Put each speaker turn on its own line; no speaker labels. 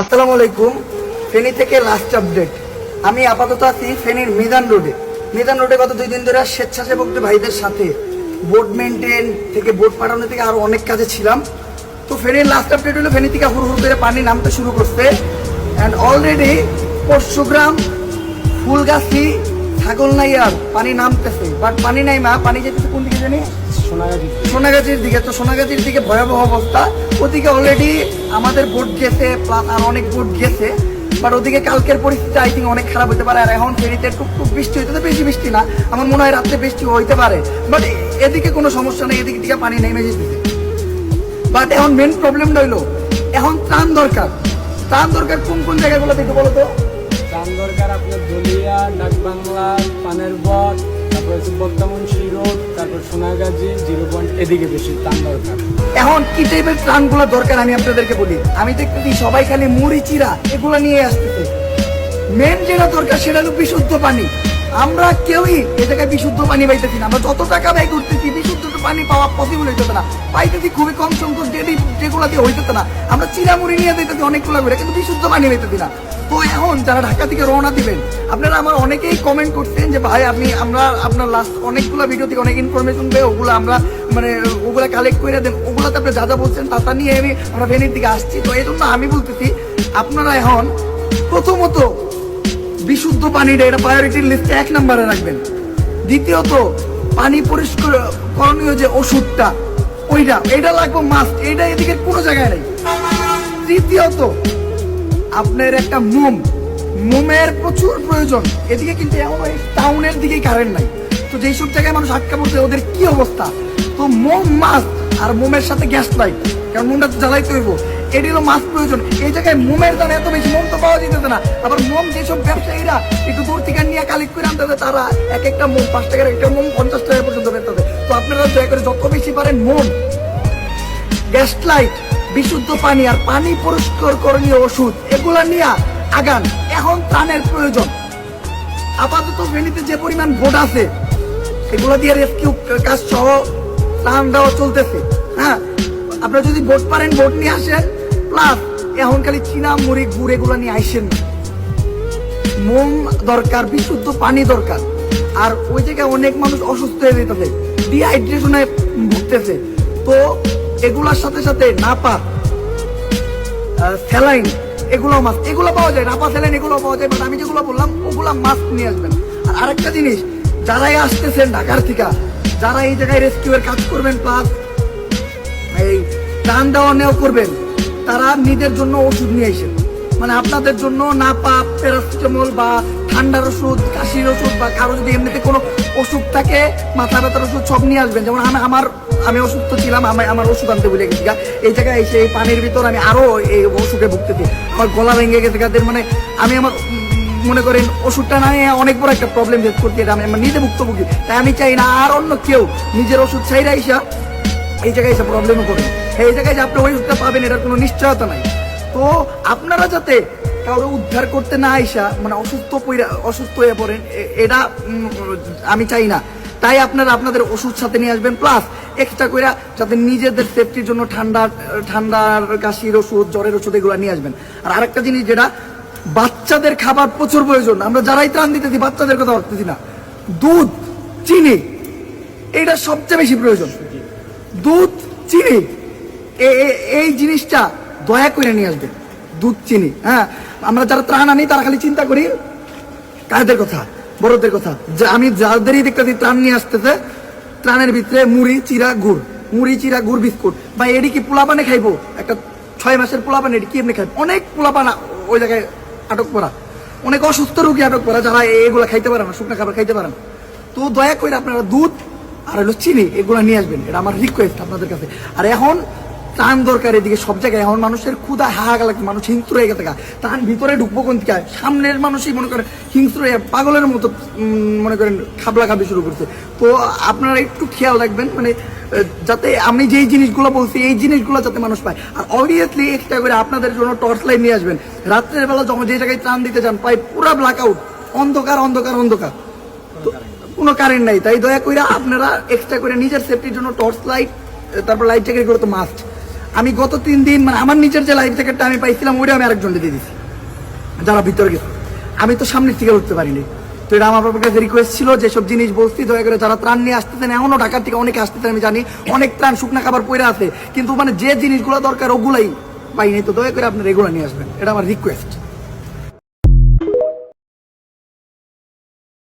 আসসালামু আলাইকুম। ফেনী থেকে লাস্ট আপডেট আমি আপাতত আছি ফেনীর মিজান রোডে। মিজান রোডে গত দুই দিন ধরে স্বেচ্ছাসেবকদের ভাইদের সাথে বোর্ড মেনটেন থেকে বোর্ড পাঠানো থেকে আরও অনেক কাজে ছিলাম। তো ফেনীর লাস্ট আপডেট হলো ফেনী থেকে হুড় হুড় করে পানি নামতে শুরু করছে। অ্যান্ড অলরেডি পরশুগ্রাম, ফুলগাছি, ছাগলনাইয়ার পানি নামতেছে। বাট পানি নাই মা, পানি যেতেছে কোন দিকে জানি? সোনাগাছির দিকে। তো সোনাগাছির দিকে ভয়াবহ অবস্থা। ওদিকে অলরেডি আমাদের বোট গেছে প্লাস আর অনেক বোট গেছে। বাট ওদিকে কালকের পরিস্থিতি আই থিঙ্ক অনেক খারাপ হতে পারে। আর এখন ফেরিতে টুকটুক বৃষ্টি হইতে বেশি বৃষ্টি না। আমার মনে হয় রাত্রে বৃষ্টি হইতে পারে। বাট এদিকে কোনো সমস্যা নেই এদিকে দিকে পানি নেমে যেতেছে বাট এখন মেন প্রবলেমটা হইল এখন ত্রাণ দরকার। ত্রাণ দরকার কোন কোন জায়গাগুলো দেখে বলো তো?
দাম দরকার আপনার দলিয়া ডাকবাংলা পানের বট
এখন কি টাইপের ত্রাণগুলো দরকার আমি আপনাদেরকে বলি? আমি দেখতেছি সবাই খালি মুড়ি চিরা এগুলো নিয়ে আসতেছে। মেন যেটা দরকার সেটা হলো বিশুদ্ধ পানি। আমরা কেউই এ জায়গায় বিশুদ্ধ পানি পাইতেছি না। আমরা যত টাকা ব্যয় করতেছি, বিশুদ্ধ পানি পাওয়া পসিবল হইতেছে না। পাইতেছি খুবই কম সংখ্যক যেগুলো দিয়ে হইতেছে না। আমরা চিরা মুড়ি নিয়ে দিতেছি অনেকগুলো করে, কিন্তু বিশুদ্ধ পানি পাইতেছি না। তো এখন যারা ঢাকা থেকে রওনা দিবেন, আপনারা আমার অনেকেই কমেন্ট করতেন যে, ভাই, আপনি, আমরা, আপনার লাস্ট অনেকগুলো ভিডিও থেকে অনেক ইনফরমেশন পেয়ে ওগুলো আমরা মানে ওগুলো কালেক্ট করে দেন। ওগুলাতে আপনি যা যা বলছেন তা তা নিয়ে আমি আমরা ভেনির দিকে আসছি। তো এই জন্য আমি বলতেছি, আপনারা এখন প্রথমত বিশুদ্ধ পানিটা, এটা প্রায়োরিটির লিস্টে এক নম্বরে রাখবেন। দ্বিতীয়ত, পানি পরিষ্কার, করণীয় যে ওষুধটা, ওইটা এটা লাগবে মাস্ট এটা এদিকে কোনো জায়গায় নেই। তৃতীয়ত আপনার একটা মোম। মোমের প্রচুর প্রয়োজন। এদিকে কিন্তু টাউনের দিকে কারেন্ট নাই। তো যেই সব জায়গায় মানুষ আটকা পড়ছে, ওদের কি অবস্থা? তো মোম মাছ আর মোমের সাথে গ্যাস লাইট। কারণ মোমটা তো জ্বালাইতে হইব। এটি হলো মাছ প্রয়োজন। এই জায়গায় মোমের দাম এত বেশি, মোম তো পাওয়া যেতেছে না। আবার মোম যেসব ব্যবসায়ীরা একটু দূর থেকে নিয়ে কালেক্ট করে আনতে তারা এক একটা মোম, পাঁচ টাকার একটা মোম পঞ্চাশ টাকা পর্যন্ত বেরতে তো আপনারা দয়া করে যত বেশি পারেন মোম, গ্যাস লাইট বিশুদ্ধ পানি আর পানি পরিষ্কার করণীয় ওষুধ, এগুলা নিয়ে আগান, এখন ত্রাণের প্রয়োজন। আপাতত ফেনীতে যে পরিমাণ ভোট আছে, এগুলো দিয়ে রেস্কিউ কাজ সহ ত্রাণ দেওয়া চলতেছে। হ্যাঁ আপনারা যদি ভোট পারেন, ভোট নিয়ে আসেন প্লাস এখন খালি চীনা, মুড়ি, গুড় এগুলো নিয়ে আইসেন। না। মোম দরকার, বিশুদ্ধ পানি দরকার। আর ওই জায়গায় অনেক মানুষ অসুস্থ হয়ে যেতেছে ডিহাইড্রেশনে ভুগতেছে। তো এগুলার সাথে সাথে নাপা স্যালাইন এগুলো মাছ এগুলো পাওয়া যায়, নাপা, স্যালাইন এগুলো পাওয়া যায় বাট আমি যেগুলো বললাম, ওগুলো মাছ নিয়ে আসবেন। আর আরেকটা জিনিস, যারাই আসতেছেন ঢাকার থেকে যারা এই জায়গায় রেস্কিউ এর কাজ করবেন প্লাস এই দান দেওয়া নেওয়া করবেন, তারা নিজের জন্য ওষুধ নিয়ে আসেন। মানে আপনাদের জন্য না পা প্যারাসিটামল বা ঠান্ডার ওষুধ, কাশির ওষুধ বা কারও যদি এমনিতে কোনো ওষুধ থাকে, মাথা ব্যথার ওষুধ সব নিয়ে আসবেন। যেমন আমি আমার আমি অসুস্থ ছিলাম, আমি আমার ওষুধ আনতে ভুলে গেছি। এই জায়গায় এসে এই পানির ভিতর আমি আরও এই অসুখে ভুগতেছি আমার গলা ভেঙে গেছে গাদের মানে আমি আমার মনে করেন ওষুধটা না অনেক বড় একটা প্রবলেম ফেস করছি এটা আমি আমার নিজে ভুক্তভোগী। তাই আমি চাই না আর অন্য কেউ নিজের ওষুধ চাইরা ইসা এই জায়গায় এসে প্রবলেমও করবে এই জায়গায় যে আপনি ওই ওষুধটা পাবেন, এটার কোনো নিশ্চয়তা নাই। তো আপনারা যাতে কারও উদ্ধার করতে না আইসা মানে অসুস্থ অসুস্থ হয়ে পড়েন এটা আমি চাই না। তাই আপনারা আপনাদের ওষুধ সাথে নিয়ে আসবেন প্লাস এক্সট্রা করে যাতে নিজেদের সেফটির জন্য ঠান্ডা ঠান্ডার কাশির ওষুধ, জ্বরের ওষুধ এগুলো নিয়ে আসবেন। আর আরেকটা জিনিস যেটা, বাচ্চাদের খাবার প্রচুর প্রয়োজন। আমরা যারাই ত্রাণ দিতেছি, বাচ্চাদের কথা ভাবতেছি না। দুধ, চিনি এটা সবচেয়ে বেশি প্রয়োজন। দুধ, চিনি এই জিনিসটা দয়া করে নিয়ে আসবে দুধ, চিনি হ্যাঁ? আমরা যারা ত্রাণ আনি, তারা খালি চিন্তা করি, কাদের কথা? বড়দের কথা। যে আমি যাদেরই দেখতেছি, ত্রাণ নিয়ে আসতেছে, ত্রাণের ভিতরে মুড়ি, চিরা, গুড়। মুড়ি, চিরা, গুড়, বিস্কুট। বা এডি কি পোলা পানে খাইবো? একটা ছয় মাসের পোলা পানে এডি কি এমনি খাইবো? অনেক পোলা পানা ওই জায়গায় আটক করা। অনেক অসুস্থ রোগী আটক করা, যারা এগুলা খাইতে পারে না, শুকনো খাবার খাইতে পারে না। তো দয়া করে আপনারা দুধ আর হলো চিনি, এগুলো নিয়ে আসবেন। এটা আমার রিকোয়েস্ট আপনাদের কাছে। আর এখন ত্রাণ দরকার এদিকে সব জায়গায়। এখন মানুষের ক্ষুদা হাহাকা লাগছে, মানুষ হিংস্র হয়ে গেছে গা। ত্রাণ ভিতরে ঢুকবো কোন থেকে সামনের মানুষই মনে করেন হিংস্র হয়ে, পাগলের মতো মনে করেন খাবলা খাবি শুরু করছে। তো আপনারা একটু খেয়াল রাখবেন মানে যাতে আমি যেই জিনিসগুলো বলছি, এই জিনিসগুলো যাতে মানুষ পায়। আর অবভিয়াসলি এক্সট্রা করে আপনাদের জন্য টর্চ লাইট নিয়ে আসবেন। রাত্রের বেলা যখন যে জায়গায় ত্রাণ দিতে যান পাই পুরা ব্ল্যাক আউট অন্ধকার অন্ধকার। অন্ধকার কোনো কারেন্ট নাই, তাই দয়া করে আপনারা এক্সট্রা করে নিজের সেফটির জন্য টর্চ লাইট তারপর লাইট জ্যাকেট এগুলো তো মাস্ট আমি গত তিন দিন মানে আমার নিজের যে লাইফ জ্যাকেটটা আমি পাইছিলাম, ওইটা আমি আরেকজনকে দিয়ে দিছি। যারা ভিতরে গেছে। আমি তো সামনের থেকে উঠতে পারিনি। তো এটা আমার বাবার কাছে রিকোয়েস্ট ছিল, যেসব জিনিস বলছি, দয়া করে যারা ত্রাণ নিয়ে আসতেছেন, এমনও ঢাকার থেকে অনেকে আসতেছেন, আমি জানি অনেক ত্রাণ শুকনো খাবার পড়ে আছে, কিন্তু মানে যে জিনিসগুলো দরকার, ওগুলাই পাইনি। তো দয়া করে আপনার এগুলো নিয়ে আসবেন। এটা আমার রিকোয়েস্ট